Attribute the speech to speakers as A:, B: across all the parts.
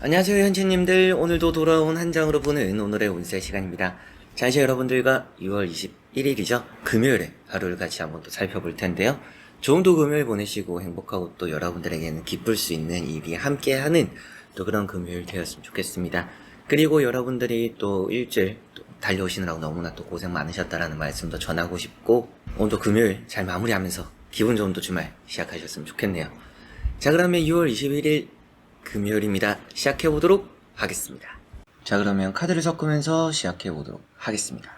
A: 안녕하세요 현진님들. 오늘도 돌아온 한 장으로 보는 오늘의 운세 시간입니다. 자 이제 여러분들과 2월 21일이죠? 금요일에 하루를 같이 한번 또 살펴볼 텐데요. 좋은 또 금요일 보내시고 행복하고 또 여러분들에게는 기쁠 수 있는 일이 함께하는 또 그런 금요일 되었으면 좋겠습니다. 그리고 여러분들이 또 일주일 또 달려오시느라고 너무나 또 고생 많으셨다라는 말씀도 전하고 싶고 오늘도 금요일 잘 마무리하면서 기분 좋은 또 주말 시작하셨으면 좋겠네요. 자 그러면 2월 21일 금요일입니다. 시작해 보도록 하겠습니다. 자, 그러면 카드를 섞으면서 시작해 보도록 하겠습니다.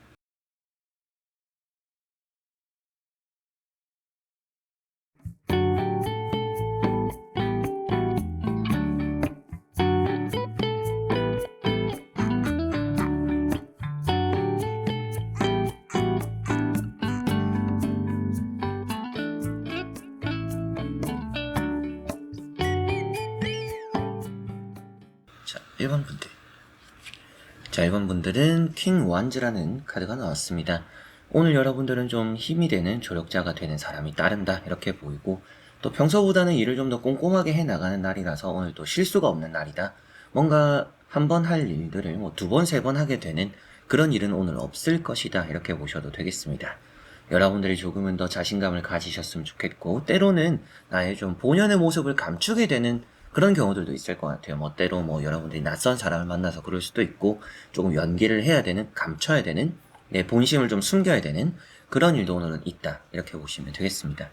A: 1번 분들. 자, 1번 분들은 킹 원즈라는 카드가 나왔습니다. 오늘 여러분들은 좀 힘이 되는 조력자가 되는 사람이 따른다 이렇게 보이고 또 평소보다는 일을 좀 더 꼼꼼하게 해 나가는 날이라서 오늘 또 실수가 없는 날이다. 뭔가 한 번 할 일들을 뭐 두 번, 세 번 하게 되는 그런 일은 오늘 없을 것이다. 이렇게 보셔도 되겠습니다. 여러분들이 조금은 더 자신감을 가지셨으면 좋겠고, 때로는 나의 좀 본연의 모습을 감추게 되는 그런 경우들도 있을 것 같아요. 뭐, 때로 뭐, 여러분들이 낯선 사람을 만나서 그럴 수도 있고, 조금 연기를 해야 되는, 감춰야 되는, 내 본심을 좀 숨겨야 되는 그런 일도 오늘은 있다. 이렇게 보시면 되겠습니다.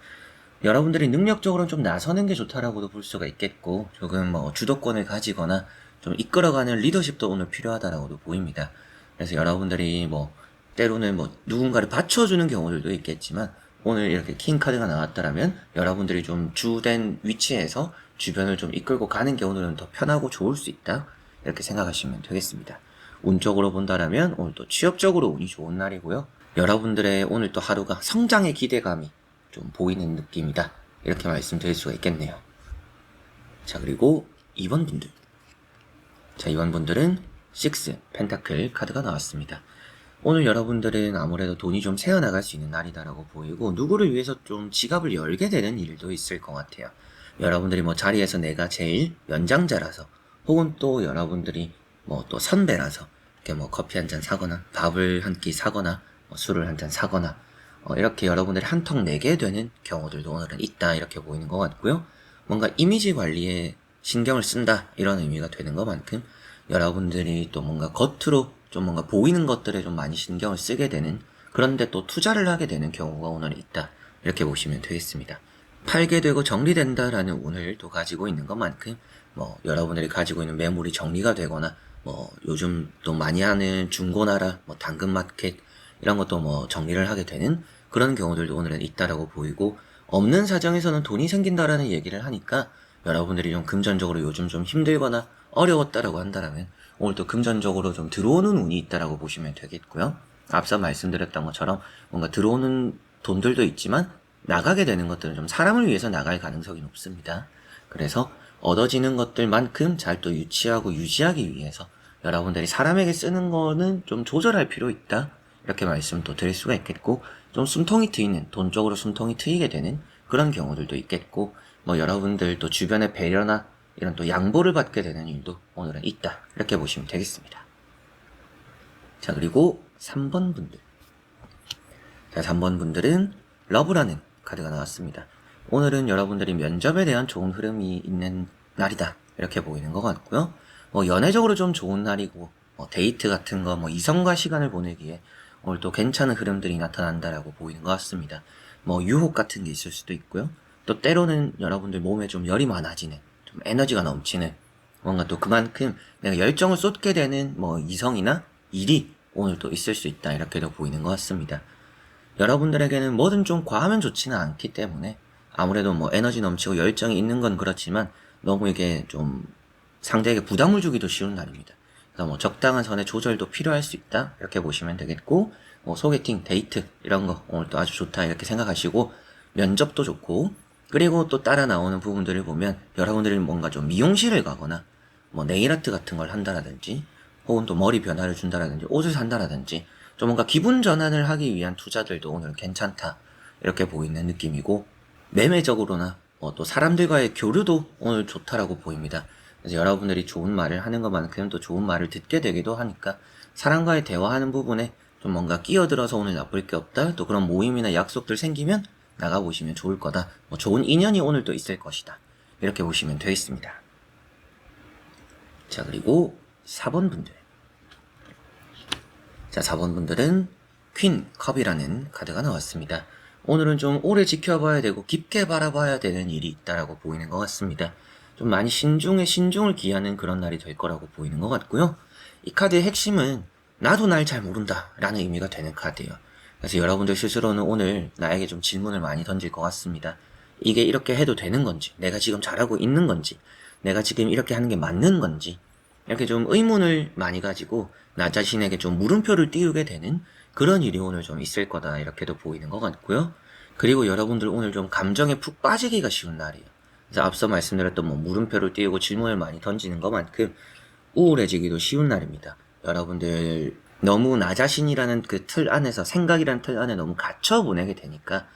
A: 여러분들이 능력적으로는 좀 나서는 게 좋다라고도 볼 수가 있겠고, 조금 뭐, 주도권을 가지거나, 좀 이끌어가는 리더십도 오늘 필요하다라고도 보입니다. 그래서 여러분들이 뭐, 때로는 뭐, 누군가를 받쳐주는 경우들도 있겠지만, 오늘 이렇게 킹 카드가 나왔다라면, 여러분들이 좀 주된 위치에서 주변을 좀 이끌고 가는 경우들은 더 편하고 좋을 수 있다. 이렇게 생각하시면 되겠습니다. 운적으로 본다라면, 오늘 또 취업적으로 운이 좋은 날이고요. 여러분들의 오늘 또 하루가 성장의 기대감이 좀 보이는 느낌이다. 이렇게 말씀드릴 수가 있겠네요. 자, 그리고 2번 분들. 자, 이번 분들은 6 펜타클 카드가 나왔습니다. 오늘 여러분들은 아무래도 돈이 좀 새어나갈 수 있는 날이다라고 보이고 누구를 위해서 좀 지갑을 열게 되는 일도 있을 것 같아요. 여러분들이 뭐 자리에서 내가 제일 연장자라서 혹은 또 여러분들이 뭐 또 선배라서 이렇게 뭐 커피 한 잔 사거나 밥을 한 끼 사거나 뭐 술을 한 잔 사거나 어, 이렇게 여러분들이 한턱 내게 되는 경우들도 오늘은 있다 이렇게 보이는 것 같고요. 뭔가 이미지 관리에 신경을 쓴다 이런 의미가 되는 것만큼 여러분들이 또 뭔가 겉으로 좀 뭔가 보이는 것들에 좀 많이 신경을 쓰게 되는 그런데 또 투자를 하게 되는 경우가 오늘 있다 이렇게 보시면 되겠습니다. 팔게 되고 정리된다라는 운을 또 가지고 있는 것만큼 뭐 여러분들이 가지고 있는 매물이 정리가 되거나 뭐 요즘 또 많이 하는 중고나라 뭐 당근마켓 이런 것도 뭐 정리를 하게 되는 그런 경우들도 오늘은 있다라고 보이고 없는 사정에서는 돈이 생긴다라는 얘기를 하니까 여러분들이 좀 금전적으로 요즘 좀 힘들거나 어려웠다라고 한다라면 오늘 또 금전적으로 좀 들어오는 운이 있다라고 보시면 되겠고요. 앞서 말씀드렸던 것처럼 뭔가 들어오는 돈들도 있지만 나가게 되는 것들은 좀 사람을 위해서 나갈 가능성이 높습니다. 그래서 얻어지는 것들만큼 잘 또 유치하고 유지하기 위해서 여러분들이 사람에게 쓰는 거는 좀 조절할 필요 있다. 이렇게 말씀 또 드릴 수가 있겠고, 좀 숨통이 트이는, 돈 쪽으로 숨통이 트이게 되는 그런 경우들도 있겠고, 뭐 여러분들 또 주변의 배려나 이런 또 양보를 받게 되는 일도 오늘은 있다. 이렇게 보시면 되겠습니다. 자, 그리고 3번 분들. 자, 3번 분들은 러브라는 카드가 나왔습니다. 오늘은 여러분들이 면접에 대한 좋은 흐름이 있는 날이다. 이렇게 보이는 것 같고요. 뭐 연애적으로 좀 좋은 날이고 뭐 데이트 같은 거 뭐 이성과 시간을 보내기에 오늘 또 괜찮은 흐름들이 나타난다라고 보이는 것 같습니다. 뭐 유혹 같은 게 있을 수도 있고요. 또 때로는 여러분들 몸에 좀 열이 많아지는 좀 에너지가 넘치는 뭔가 또 그만큼 내가 열정을 쏟게 되는 뭐 이성이나 일이 오늘 또 있을 수 있다 이렇게도 보이는 것 같습니다. 여러분들에게는 뭐든 좀 과하면 좋지는 않기 때문에 아무래도 뭐 에너지 넘치고 열정이 있는 건 그렇지만 너무 이게 좀 상대에게 부담을 주기도 쉬운 날입니다. 그래서 뭐 적당한 선의 조절도 필요할 수 있다 이렇게 보시면 되겠고 뭐 소개팅, 데이트 이런 거 오늘 또 아주 좋다 이렇게 생각하시고 면접도 좋고 그리고 또 따라 나오는 부분들을 보면 여러분들이 뭔가 좀 미용실을 가거나 뭐 네일아트 같은 걸 한다라든지 혹은 또 머리 변화를 준다라든지 옷을 산다라든지 좀 뭔가 기분 전환을 하기 위한 투자들도 오늘 괜찮다 이렇게 보이는 느낌이고 매매적으로나 뭐또 사람들과의 교류도 오늘 좋다라고 보입니다. 그래서 여러분들이 좋은 말을 하는 것만큼 또 좋은 말을 듣게 되기도 하니까 사람과의 대화하는 부분에 좀 뭔가 끼어들어서 오늘 나쁠 게 없다. 또 그런 모임이나 약속들 생기면 나가보시면 좋을 거다. 뭐 좋은 인연이 오늘 또 있을 것이다. 이렇게 보시면 되겠습니다. 자, 그리고 4번 분들. 자, 4번 분들은 퀸 컵이라는 카드가 나왔습니다. 오늘은 좀 오래 지켜봐야 되고 깊게 바라봐야 되는 일이 있다라고 보이는 것 같습니다. 좀 많이 신중에 신중을 기하는 그런 날이 될 거라고 보이는 것 같고요. 이 카드의 핵심은 나도 날 잘 모른다 라는 의미가 되는 카드예요. 그래서 여러분들 스스로는 오늘 나에게 좀 질문을 많이 던질 것 같습니다. 이게 이렇게 해도 되는 건지, 내가 지금 잘하고 있는 건지, 내가 지금 이렇게 하는 게 맞는 건지, 이렇게 좀 의문을 많이 가지고 나 자신에게 좀 물음표를 띄우게 되는 그런 일이 오늘 좀 있을 거다 이렇게도 보이는 것 같고요. 그리고 여러분들 오늘 좀 감정에 푹 빠지기가 쉬운 날이에요. 그래서 앞서 말씀드렸던 뭐 물음표를 띄우고 질문을 많이 던지는 것만큼 우울해지기도 쉬운 날입니다. 여러분들 너무 나 자신이라는 그 틀 안에서 생각이라는 틀 안에 너무 갇혀 보내게 되니까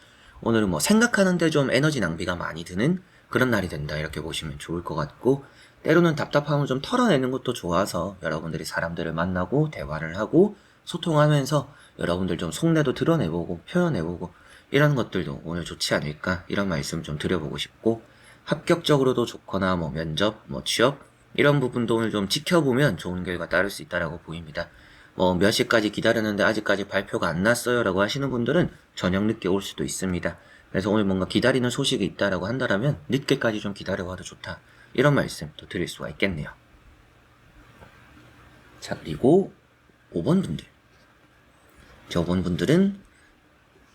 A: 오늘은 뭐 생각하는데 좀 에너지 낭비가 많이 드는 그런 날이 된다 이렇게 보시면 좋을 것 같고 때로는 답답함을 좀 털어내는 것도 좋아서 여러분들이 사람들을 만나고 대화를 하고 소통하면서 여러분들 좀 속내도 드러내보고 표현해보고 이런 것들도 오늘 좋지 않을까 이런 말씀 좀 드려보고 싶고 합격적으로도 좋거나 뭐 면접, 뭐 취업 이런 부분도 오늘 좀 지켜보면 좋은 결과 따를 수 있다라고 보입니다. 뭐 몇 시까지 기다렸는데 아직까지 발표가 안 났어요라고 하시는 분들은 저녁 늦게 올 수도 있습니다. 그래서 오늘 뭔가 기다리는 소식이 있다라고 한다면 늦게까지 좀 기다려봐도 좋다. 이런 말씀 또 드릴 수가 있겠네요. 자, 그리고 5번 분들. 저 5번 분들은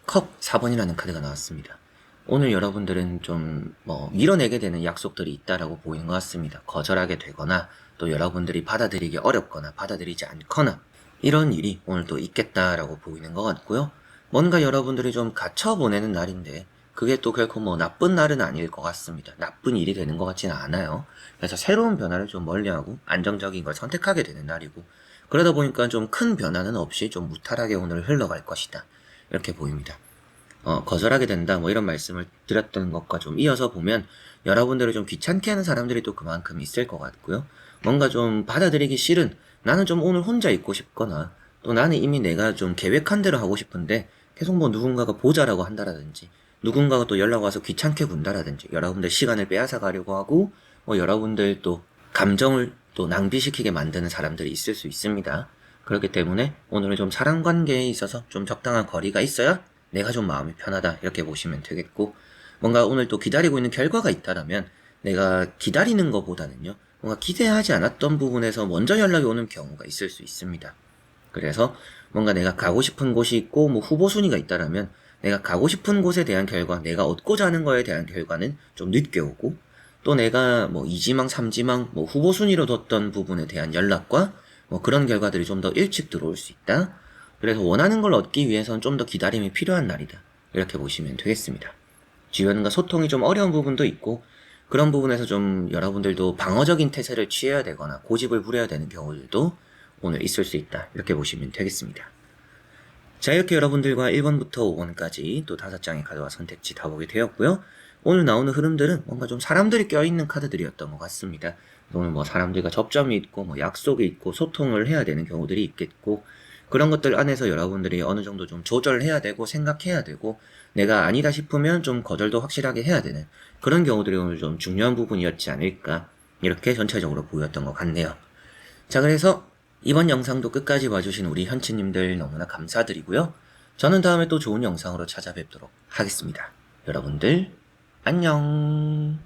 A: 컵 4번이라는 카드가 나왔습니다. 오늘 여러분들은 좀 뭐 밀어내게 되는 약속들이 있다라고 보이는 것 같습니다. 거절하게 되거나 또 여러분들이 받아들이기 어렵거나 받아들이지 않거나 이런 일이 오늘 또 있겠다라고 보이는 것 같고요. 뭔가 여러분들이 좀 갇혀 보내는 날인데 그게 또 결코 뭐 나쁜 날은 아닐 것 같습니다. 나쁜 일이 되는 것 같지는 않아요. 그래서 새로운 변화를 좀 멀리하고 안정적인 걸 선택하게 되는 날이고 그러다 보니까 좀 큰 변화는 없이 좀 무탈하게 오늘 흘러갈 것이다. 이렇게 보입니다. 어, 거절하게 된다 뭐 이런 말씀을 드렸던 것과 좀 이어서 보면 여러분들을 좀 귀찮게 하는 사람들이 또 그만큼 있을 것 같고요. 뭔가 좀 받아들이기 싫은 나는 좀 오늘 혼자 있고 싶거나 또 나는 이미 내가 좀 계획한 대로 하고 싶은데 계속 뭐 누군가가 보자라고 한다라든지 누군가가 또 연락 와서 귀찮게 군다라든지 여러분들 시간을 빼앗아 가려고 하고 뭐 여러분들 또 감정을 또 낭비시키게 만드는 사람들이 있을 수 있습니다. 그렇기 때문에 오늘은 좀 사람 관계에 있어서 좀 적당한 거리가 있어야 내가 좀 마음이 편하다 이렇게 보시면 되겠고 뭔가 오늘 또 기다리고 있는 결과가 있다라면 내가 기다리는 것보다는요 뭔가 기대하지 않았던 부분에서 먼저 연락이 오는 경우가 있을 수 있습니다. 그래서 뭔가 내가 가고 싶은 곳이 있고 뭐 후보 순위가 있다라면 내가 가고 싶은 곳에 대한 결과, 내가 얻고자 하는 거에 대한 결과는 좀 늦게 오고 또 내가 뭐 2지망, 3지망, 뭐 후보 순위로 뒀던 부분에 대한 연락과 뭐 그런 결과들이 좀 더 일찍 들어올 수 있다. 그래서 원하는 걸 얻기 위해서는 좀더 기다림이 필요한 날이다. 이렇게 보시면 되겠습니다. 주변과 소통이 좀 어려운 부분도 있고 그런 부분에서 좀 여러분들도 방어적인 태세를 취해야 되거나 고집을 부려야 되는 경우들도 오늘 있을 수 있다. 이렇게 보시면 되겠습니다. 자, 이렇게 여러분들과 1번부터 5번까지 또 다섯 장의 카드와 선택지 다 보게 되었고요. 오늘 나오는 흐름들은 뭔가 좀 사람들이 껴있는 카드들이었던 것 같습니다. 오늘 뭐 사람들과 접점이 있고, 뭐 약속이 있고, 소통을 해야 되는 경우들이 있겠고, 그런 것들 안에서 여러분들이 어느 정도 좀 조절해야 되고 생각해야 되고 내가 아니다 싶으면 좀 거절도 확실하게 해야 되는 그런 경우들이 오늘 좀 중요한 부분이었지 않을까 이렇게 전체적으로 보였던 것 같네요. 자 그래서 이번 영상도 끝까지 봐주신 우리 현치님들 너무나 감사드리고요. 저는 다음에 또 좋은 영상으로 찾아뵙도록 하겠습니다. 여러분들 안녕.